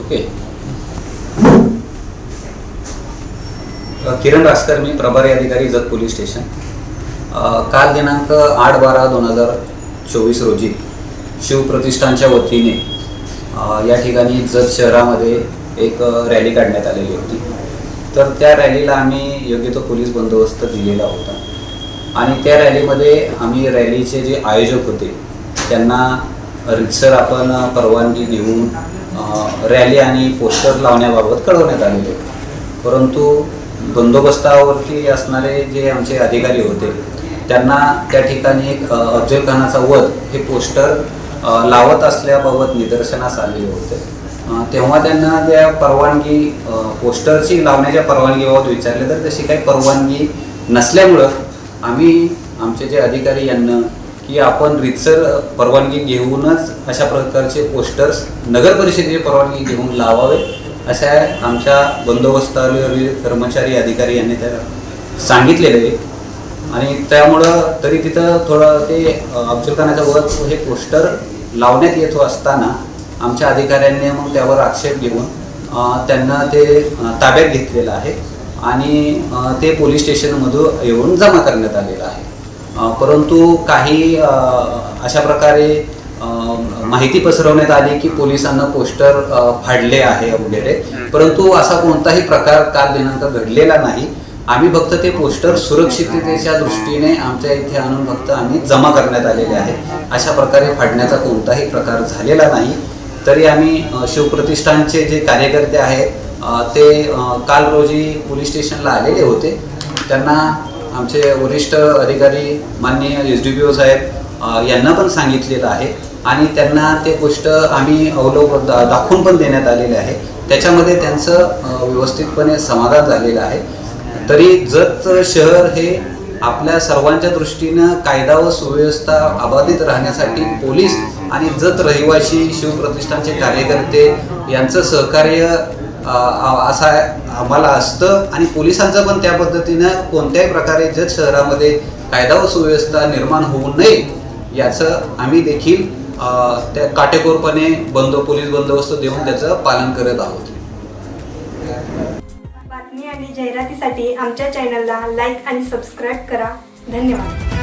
Okay. किरण रासकर मी प्रभारी अधिकारी Jat police station. काल दिनांक आठ बारा दोन हजार चोवीस रोजी शिवप्रतिष्ठानच्या वतीने या ठिकाणी जत शहरामध्ये एक रॅली काढण्यात आलेली होती. तर त्या रॅलीला आम्ही योग्य तो पोलीस बंदोबस्त दिलेला होता. आणि त्या रॅलीमध्ये आम्ही रॅलीचे जे आयोजक होते त्यांना रितसर आपण परवानगी देऊन रॅली आणि पोस्टर लावण्याबाबत कळवण्यात आलेले होते. परंतु बंदोबस्तावरती असणारे जे आमचे अधिकारी होते त्यांना त्या ठिकाणी एक अफजल खानाचा वध हे पोस्टर लावत असल्याबाबत निदर्शनास आलेले होते. तेव्हा त्यांना त्या परवानगी पोस्टरची लावण्याच्या परवानगीबाबत विचारले तर तशी काही परवानगी नसल्यामुळं आम्ही आमचे जे अधिकारी यांना की आपण रितसर परवानगी घेऊनच अशा प्रकारचे पोस्टर्स नगर परिषदेची परवानगी घेऊन लावावे अशा आमच्या बंदोबस्तावरील कर्मचारी अधिकारी यांनी त्याला सांगितलेलं. आहे आणि त्यामुळं तरी तिथं थोडं ते अफजलखानाच्या वर हे पोस्टर लावण्यात येत असताना आमच्या अधिकाऱ्यांनी मग त्यावर आक्षेप घेऊन त्यांना ते ताब्यात घेतलेलं आहे. आणि ते पोलीस स्टेशनमधून येऊन जमा करण्यात आलेलं आहे. परंतु काही अशा प्रकारे माहिती पसरवण्यात आली की पोलिसांना पोस्टर फाडले आहे वगैरे परंतु असा कोणताही प्रकार काल दिनांक घडलेला नाही. आम्ही फक्त ते पोस्टर सुरक्षिततेच्या दृष्टीने आमच्या इथे आणून फक्त आम्ही जमा करण्यात आलेले आहे. अशा प्रकारे फाडण्याचा कोणताही प्रकार झालेला नाही. तरी आम्ही शिवप्रतिष्ठानचे जे कार्यकर्ते आहेत ते काल रोजी पोलीस स्टेशनला आलेले होते. त्यांना आमचे वरिष्ठ अधिकारी माननीय एस डी पी ओ साहेब यांना पण सांगितलेलं आहे आणि त्यांना ते गोष्ट आम्ही अवलोक दा- दाखवून पण देण्यात आलेले आहे. त्याच्यामध्ये त्यांचं व्यवस्थितपणे समाधान झालेलं आहे. तरी जत शहर हे आपल्या सर्वांच्या दृष्टीनं कायदा व सुव्यवस्था अबाधित राहण्यासाठी पोलीस आणि जत रहिवासी शिवप्रतिष्ठानचे कार्यकर्ते यांचं सहकार्य असा आम्हाला असतं आणि पोलिसांचं पण त्या पद्धतीनं कोणत्याही प्रकारे जत शहरामध्ये कायदा व सुव्यवस्था निर्माण होऊ नये याचं आम्ही देखील त्या काटेकोरपणे बंद पोलीस बंदोबस्त देऊन त्याचं पालन करत आहोत. बातमी आणि जाहिरातीसाठी आमच्या चॅनलला लाईक आणि सबस्क्राईब करा. धन्यवाद.